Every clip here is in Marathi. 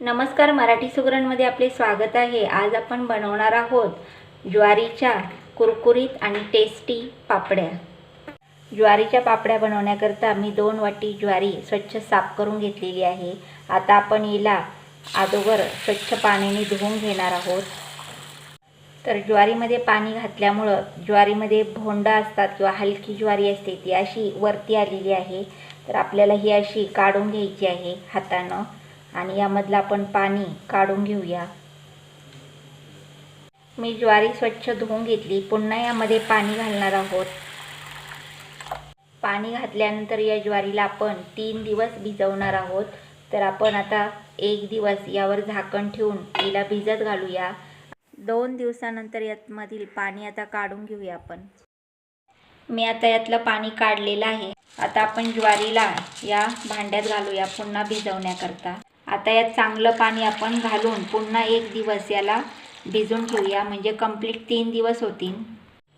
नमस्कार मराठी सुगरणमध्ये आपले स्वागत आहे. आज आपण बनवणार आहोत ज्वारीच्या कुरकुरीत आणि टेस्टी पापड्या. ज्वारीच्या पापड्या बनवण्याकरता मी दोन वाटी ज्वारी स्वच्छ साफ करून घेतलेली आहे. आता आपण हिला अगोदर स्वच्छ पाण्याने धुवून घेणार आहोत. तर ज्वारीमध्ये पाणी घातल्यामुळं ज्वारीमध्ये भोंडा असतात किंवा हलकी ज्वारी असते ती अशी वरती आलेली आहे. तर आपल्याला ही अशी काढून घ्यायची आहे हातानं. आणि यामधलं आपण पाणी काढून घेऊया. मी ज्वारी स्वच्छ धुवून घेतली. पुन्हा यामध्ये पाणी घालणार आहोत. पाणी घातल्यानंतर या ज्वारीला आपण तीन दिवस भिजवणार आहोत. तर आपण आता एक दिवस यावर झाकण ठेवून तिला भिजत घालूया. दोन दिवसानंतर यातमधील पाणी आता काढून घेऊया आपण. मी आता यातलं पाणी काढलेलं आहे. आता आपण ज्वारीला या भांड्यात घालूया पुन्हा भिजवण्याकरता. आता यात चांगलं पाणी आपण घालून पुन्हा एक दिवस याला भिजून ठेवूया म्हणजे कंप्लीट तीन दिवस होतील.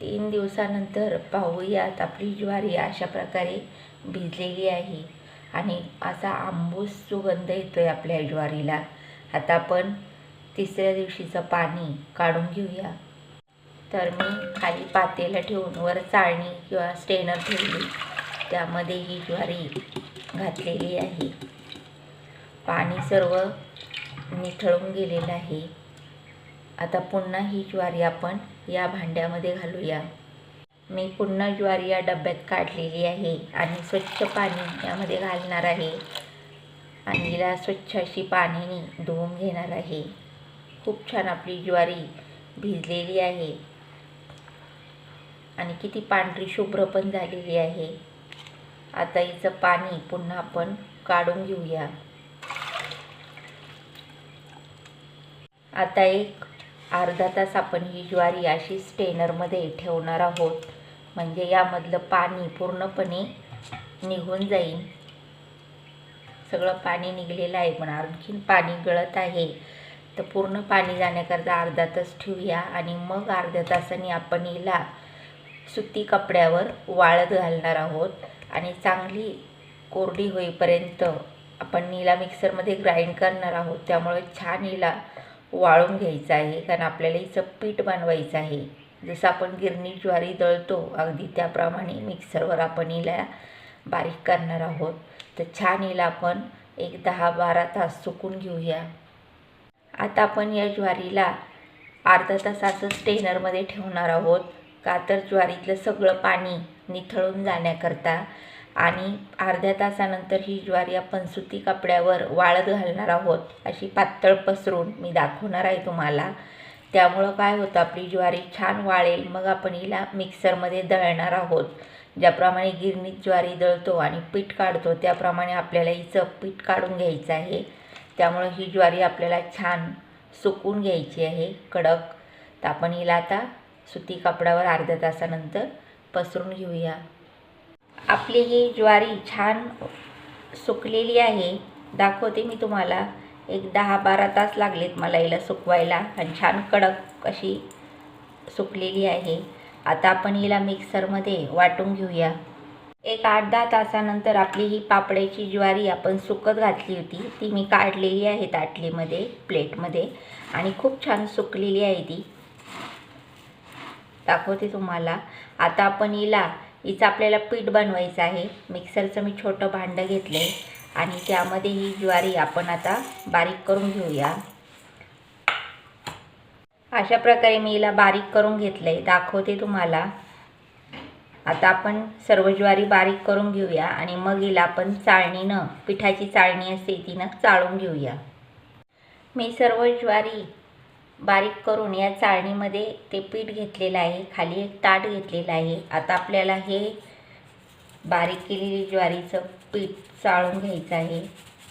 तीन दिवसानंतर पाहूयात आपली ज्वारी अशा प्रकारे भिजलेली आहे. आणि असा आंबूस सुगंध येतो आहे आपल्या ज्वारीला. आता आपण तिसऱ्या दिवशीचं पाणी काढून घेऊया. तर मी खाली पातेला ठेवून वर चाळणी किंवा स्टेनर ठेवली. त्यामध्ये ही ज्वारी घातलेली आहे. पाणी सर्व निथळून गेलेलं आहे. आता पुन्हा ही ज्वारी आपण या भांड्यामध्ये घालूया. मी पुन्हा ज्वारी या डब्यात काढलेली आहे आणि स्वच्छ पाणी यामध्ये घालणार आहे. आणि हिला स्वच्छ अशी पाण्याने धुवून घेणार आहे. खूप छान आपली ज्वारी भिजलेली आहे. आणि किती पांढरी शुभ्र पण झालेली आहे. आता हिचं पाणी पुन्हा आपण काढून घेऊया. आता एक अर्धा तास आपण ही ज्वारी अशी स्टेनरमध्ये ठेवणार आहोत. म्हणजे यामधलं पाणी पूर्णपणे निघून जाईल. सगळं पाणी निघलेलं आहे पण आणखीन पाणी गळत आहे. तर पूर्ण पाणी जाण्याकरता अर्धा तास ठेवूया आणि मग अर्ध्या तासाने आपण हिला सुती कपड्यावर वाळत घालणार आहोत. आणि चांगली कोरडी होईपर्यंत आपण हिला मिक्सरमध्ये ग्राइंड करणार आहोत. त्यामुळे छान हिला वाळून घ्यायचं आहे कारण आपल्याला हिचं पीठ बनवायचं आहे. जसं आपण गिरणी ज्वारी दळतो अगदी त्याप्रमाणे मिक्सरवर आपण हिला बारीक करणार आहोत. तर छान हिला आपण एक दहा बारा तास सुकून घेऊया. आता आपण या ज्वारीला अर्धा तास स्टेनरमध्ये ठेवणार आहोत. का तर ज्वारीतलं सगळं पाणी निथळून जाण्याकरता आणि अर्ध्या तासानंतर ही ज्वारी आपण सुती कपड्यावर वाळत घालणार आहोत अशी पातळ पसरून मी दाखवणार आहे तुम्हाला. त्यामुळं काय होतं आपली ज्वारी छान वाळेल मग आपण हिला मिक्सरमध्ये दळणार आहोत. ज्याप्रमाणे गिरणीत ज्वारी दळतो आणि पीठ काढतो त्याप्रमाणे आपल्याला हिचं पीठ काढून घ्यायचं आहे. त्यामुळं ही ज्वारी आपल्याला छान सुकून घ्यायची आहे कडक. तर आपण हिला आता सुती कपड्यावर अर्ध्या तासानंतर पसरून घेऊया. आपली ही ज्वारी छान सुकलेली आहे दाखवते मी तुम्हाला. एक दहा बारा तास लागलेत मला हिला सुकवायला आणि छान कडक अशी सुकलेली आहे. आता आपण हिला मिक्सरमध्ये वाटून घेऊया. एक आठ दहा तासानंतर आपली ही पापड्याची ज्वारी आपण सुकत घातली होती ती मी काढलेली आहे ताटलीमध्ये प्लेटमध्ये आणि खूप छान सुकलेली आहे ती. दाखवते तुम्हाला. आता आपण हिला हिचं आपल्याला पीठ बनवायचं आहे. मिक्सरचं मी छोटं भांडं घेतलं आहे आणि त्यामध्ये ही ज्वारी आपण आता बारीक करून घेऊया. अशा प्रकारे मी हिला बारीक करून घेतलं आहे दाखवते तुम्हाला. आता आपण सर्व ज्वारी बारीक करून घेऊया आणि मग हिला आपण चाळणीनं पिठाची चाळणी असते तिनं चाळून घेऊया. मी सर्व ज्वारी बारीक करून या चाळणीमध्ये ते पीठ घेतलेलं आहे. खाली एक ताट घेतलेलं आहे. आता आपल्याला हे बारीक केलेली ज्वारीचं पीठ चाळून घ्यायचं आहे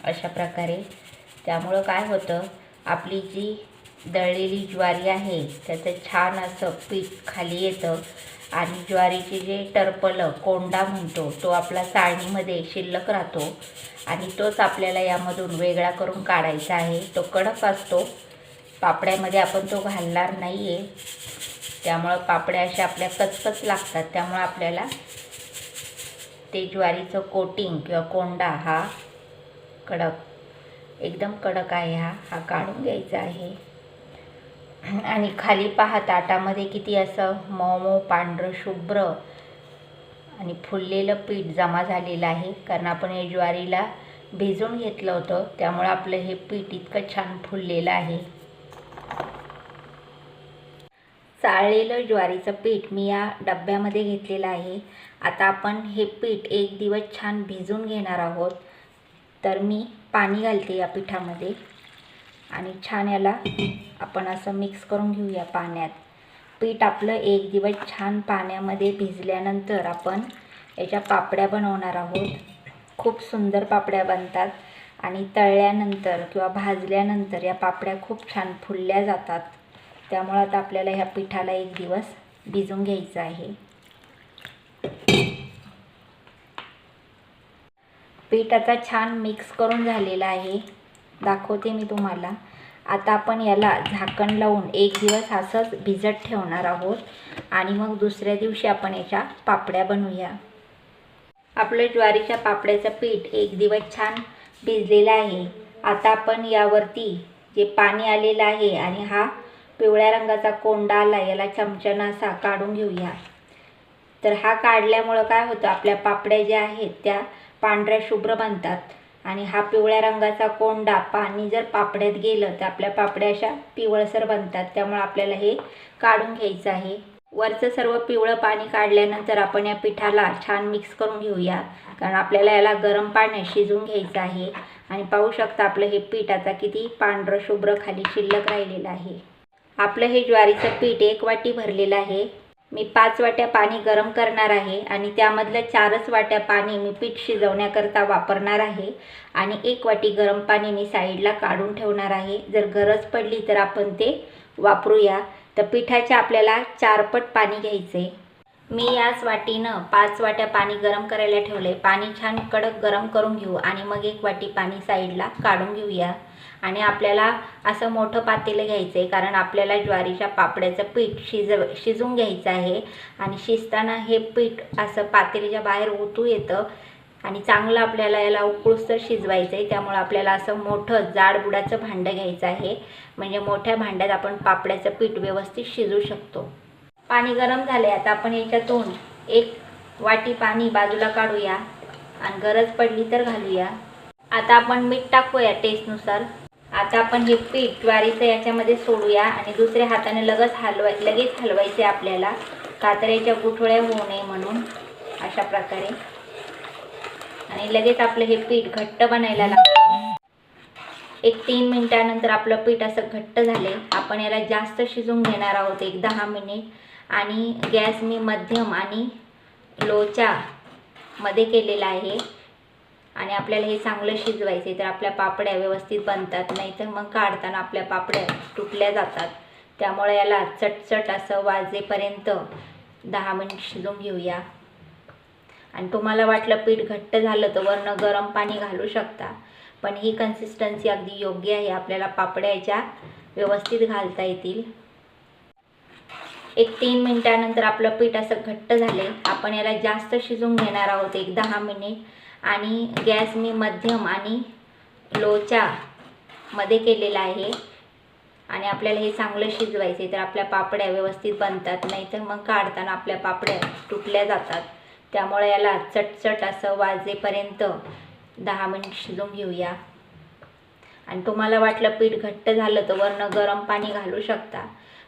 अशा प्रकारे. त्यामुळं काय होतं आपली जी दळलेली ज्वारी आहे त्याचं छान असं पीठ खाली येतं आणि ज्वारीचे जे टरपलं कोंडा म्हणतो तो आपला चाळणीमध्ये शिल्लक राहतो आणि तोच आपल्याला यामधून वेगळा करून काढायचा आहे. तो कडक असतो पापड्यामध्ये आपण तो घालणार नाही आहे त्यामुळं पापड्या अशा आपल्या कचकच लागतात. त्यामुळं आपल्याला ते ज्वारीचं कोटिंग किंवा कोंडा हा कडक एकदम कडक आहे हा हा काढून घ्यायचा आहे. आणि खाली पहा ताटामध्ये किती असं मऊ मऊ पांढरं शुभ्र आणि फुललेलं पीठ जमा झालेलं आहे. कारण आपण हे ज्वारीला भिजून घेतलं होतं. त्यामुळं आपलं हे पीठ इतकं छान फुललेलं आहे. चाळलेलं ज्वारीचं पीठ मी या डब्यामध्ये घेतलेलं आहे. आता आपण हे पीठ एक दिवस छान भिजून घेणार आहोत. तर मी पाणी घालते या पिठामध्ये आणि छान याला आपण असं मिक्स करून घेऊया पाण्यात. पीठ आपलं एक दिवस छान पाण्यामध्ये भिजल्यानंतर आपण याच्या पापड्या बनवणार आहोत. खूप सुंदर पापड्या बनतात आणि तळल्यानंतर किंवा भाजल्यानंतर या पापड्या खूप छान फुलल्या जातात. त्यामुळं आता आपल्याला ह्या पिठाला एक दिवस भिजून घ्यायचं आहे. पीठ आता छान मिक्स करून झालेलं आहे. दाखवते मी तुम्हाला. आता आपण याला झाकण लावून एक दिवस असंच भिजत ठेवणार आहोत. आणि मग दुसऱ्या दिवशी आपण याच्या पापड्या बनवूया. आपलं ज्वारीच्या पापड्याचं पीठ एक दिवस छान भिजलेलं आहे. आता आपण यावरती जे पाणी आलेलं आहे आणि हा पिवळ्या रंगाचा कोंडा आला याला चमच्यानं असा काढून घेऊया. तर हा काढल्यामुळं काय होतं? आपल्या पापड्या ज्या आहेत त्या पांढऱ्या शुभ्र बनतात. आणि हा पिवळ्या रंगाचा कोंडा पाणी जर पापड्यात गेलं तर आपल्या पापड्या अशा पिवळसर बनतात. त्यामुळे आपल्याला हे काढून घ्यायचं आहे. वरचं सर्व पिवळं पाणी काढल्यानंतर आपण या पिठाला छान मिक्स करून घेऊया. कारण आपल्याला याला गरम पाण्यात शिजवून घ्यायचं आहे. आणि पाहू शकता आपलं हे पीठ आता किती पांढरं शुभ्र खाली शिल्लक राहिलेलं आहे. आपलं हे ज्वारीचं पीठ एक वाटी भरलेलं आहे. मी पाच वाट्या पाणी गरम करणार आहे आणि त्यामधलं चारच वाट्या पाणी मी पीठ शिजवण्याकरता वापरणार आहे. आणि एक वाटी गरम पाणी मी साईडला काढून ठेवणार आहे. जर गरज पडली तर आपण ते वापरूया. तर पिठाचे आपल्याला चारपट पाणी घ्यायचे मी याच वाटीनं पाच वाट्या पाणी गरम करायला ठेवलं आहे पाणी छान कडक गरम करून घेऊ आणि मग एक वाटी पाणी साईडला काढून घेऊया. आणि आपल्याला असं मोठं पातेलं घ्यायचं आहे कारण आपल्याला ज्वारीच्या पापड्याचं पीठ शिजव शिजून घ्यायचं आहे. आणि शिजताना हे पीठ असं पातेलीच्या बाहेर ओतू येतं. आणि चांगलं आपल्याला याला उकळूस तर शिजवायचं आहे त्यामुळं आपल्याला असं मोठं जाड बुडाचं भांडं घ्यायचं आहे. म्हणजे मोठ्या भांड्यात आपण पापड्याचं पीठ व्यवस्थित शिजू शकतो. पाणी गरम झाले आता आपण याच्यातून एक वाटी पाणी बाजूला काढूया आणि गरज पडली तर घालूया. आता आपण मीठ टाकूया टेस्टनुसार आता आपण हे पीठ ज्वारीचं याच्यामध्ये सोडूया आणि दुसऱ्या हाताने लगेच हलवाय लगेच हलवायचे आपल्याला. कातऱ्याच्या गुठोळ्या गुठळ्या होऊ नये म्हणून अशा प्रकारे. आणि लगेच आपलं हे पीठ घट्ट बनायला लागतं. एक तीन मिनटानंतर आपलं पीठ असं घट्ट झाले. आपण याला जास्त शिजून घेणार आहोत एक दहा मिनिट. आणि गॅस मी मध्यम आणि लोच्या मध्ये केलेला आहे. आणि आपल्याला हे चांगलं शिजवायचे तर आपल्या पापड्या व्यवस्थित बनतात. नाहीतर मग काढताना आपल्या पापड्या तुटल्या जातात. त्यामुळे याला चटचट असं वाजेपर्यंत दहा मिनिट शिजवून घेऊया. आणि तुम्हाला वाटलं पीठ घट्ट झालं तर वरनं गरम पाणी घालू शकता. पण ही कन्सिस्टन्सी अगदी योग्य आहे. आपल्याला पापड्याच्या व्यवस्थित घालता येतील. एक तीन मिनटानंतर आपलं पीठ असं घट्ट झाले. आपण याला जास्त शिजवून घेणार आहोत एक दहा मिनिट. आणि गॅस मी मध्यम आणि लोच्या मध्ये केलेला आहे. आणि आपल्याला हे चांगलं शिजवायचे तर आपल्या पापड्या व्यवस्थित बनतात. नाहीतर मग काढताना आपल्या पापड्या तुटल्या जातात. त्यामुळे याला चटचट असं वाजेपर्यंत दहा मिनिट शिजवून घेऊया. आणि तुम्हाला वाटलं पीठ घट्ट झालं तर वरनं गरम पाणी घालू शकता.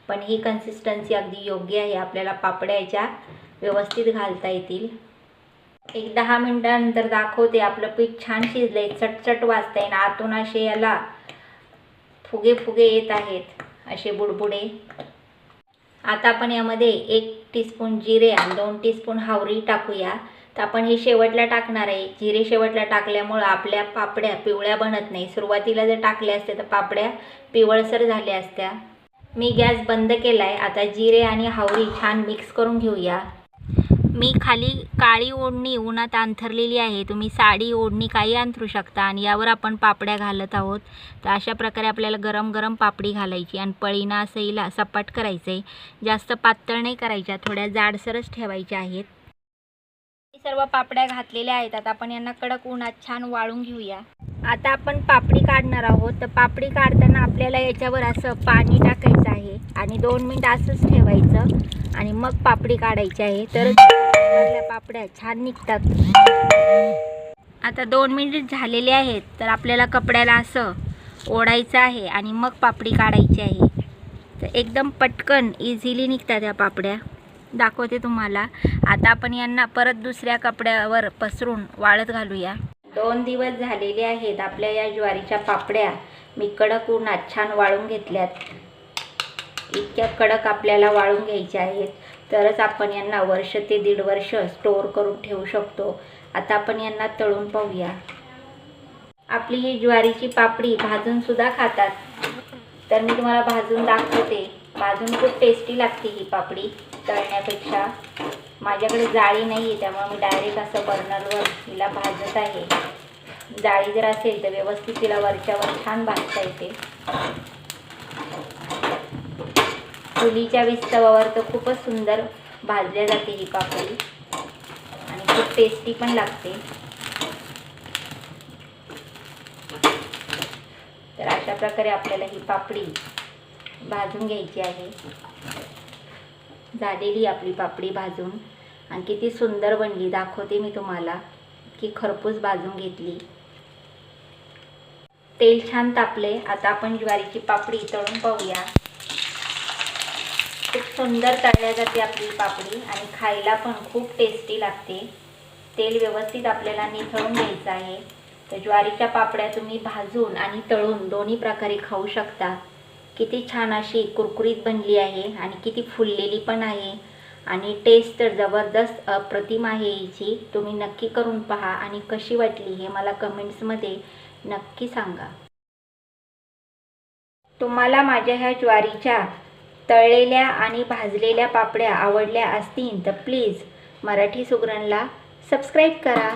पण ही कन्सिस्टन्सी अगदी योग्य आहे. आपल्याला पापड्याच्या व्यवस्थित घालता येतील. एक दहा मिनटानंतर दाखवते. आपलं पीठ छान शिजलंय. चटचट वाजता ना आतून असे याला फुगे फुगे येत आहेत. असे बुडबुडे. आता आपण यामध्ये एक टीस्पून जिरे आणि दोन टीस्पून हावरी टाकूया. तर आपण हे शेवटला टाकणार आहे. जिरे शेवटला टाकल्यामुळं आपल्या पापड्या पिवळ्या बनत नाही. सुरुवातीला जर टाकल्या असत्या तर पापड्या पिवळसर झाल्या असत्या. मी गॅस बंद केला आहे आता जिरे आणि हावरी छान मिक्स करून घेऊया. मी खाली काळी ओढणी उन्हात अंथरलेली आहे. तुम्ही साडी ओढणी काही अंथरू शकता आणि यावर आपण पापड्या घालत आहोत. तर अशा प्रकारे आपल्याला गरम गरम पापडी घालायची आणि पळीना असईला सपाट करायचं आहे जास्त पातळ नाही करायच्या थोड्या जाडसरच ठेवायच्या आहेत. सर्व पापड्या घातलेल्या आहेत. आता आपण यांना कडक उन्हात छान वाळून घेऊया. आता आपण पापडी काढणार आहोत. तर पापडी काढताना आपल्याला याच्यावर असं पाणी टाकायचं आहे. आणि दोन मिनिट असंच ठेवायचं. आणि मग पापडी काढायची आहे. तर आपल्या पापड्या छान निघतात. आता दोन मिनिट झालेले आहेत. तर आपल्याला कपड्याला असं ओढायचं आहे. आणि मग पापडी काढायची आहे. तर एकदम पटकन इझिली निघतात या पापड्या. दाखवते तुम्हाला. आता आपण यांना परत दुसऱ्या कपड्यावर पसरून वाळत घालूया. दोन दिवस झालेले आहेत आपल्या या ज्वारीच्या पापड्या. मी कडक उन्हात छान वाळून घेतल्यात. इतक्या कडक आपल्याला वाळून घ्यायच्या आहेत. तरच आपण यांना वर्ष ते दीड वर्ष स्टोअर करून ठेवू शकतो. आता आपण यांना तळून पाहूया. आपली ही ज्वारीची पापडी भाजून सुद्धा खातात. तर मी तुम्हाला भाजून दाखवते. भाजून खूप टेस्टी लागते ही पापडी तळण्यापेक्षा. माझ्याकडे जाळी नाही आहे त्यामुळे मी डायरेक्ट असं बर्नरवर हिला भाजत आहे. जाळी जर असेल तर व्यवस्थित तिला वरच्यावर छान भाजता येते. चुलीच्या विस्तवावर तर खूपच सुंदर भाजल्या जाते ही पापडी. आणि खूप टेस्टी पण लागते. तर अशा प्रकारे आपल्याला ही पापडी भाजून घ्यायची आहे. झालेली आपली पापडी भाजून. आणि किती सुंदर बनली. दाखवते मी तुम्हाला. की खरपूस भाजून घेतली. तेल छान तापले. आता आपण ज्वारीची पापडी तळून पाहूया. खूप सुंदर तळल्या जाते आपली पापडी. आणि खायला पण खूप टेस्टी लागते. तेल व्यवस्थित आपल्याला निथळून घ्यायचं आहे. तर ज्वारीच्या पापड्या तुम्ही भाजून आणि तळून दोन्ही प्रकारे खाऊ शकता. किती छान अशी कुरकुरीत बनली आहे आणि किती फुललेली पण आहे. आणि टेस्ट तर जबरदस्त अप्रतिम आहे हिची. तुम्ही नक्की करून पहा आणि कशी वाटली हे मला कमेंट्समध्ये नक्की सांगा. तुम्हाला माझ्या ह्या ज्वारीच्या तळलेल्या आणि भाजलेल्या पापड्या आवडल्या असतील तर प्लीज मराठी सुगरणला सबस्क्राईब करा.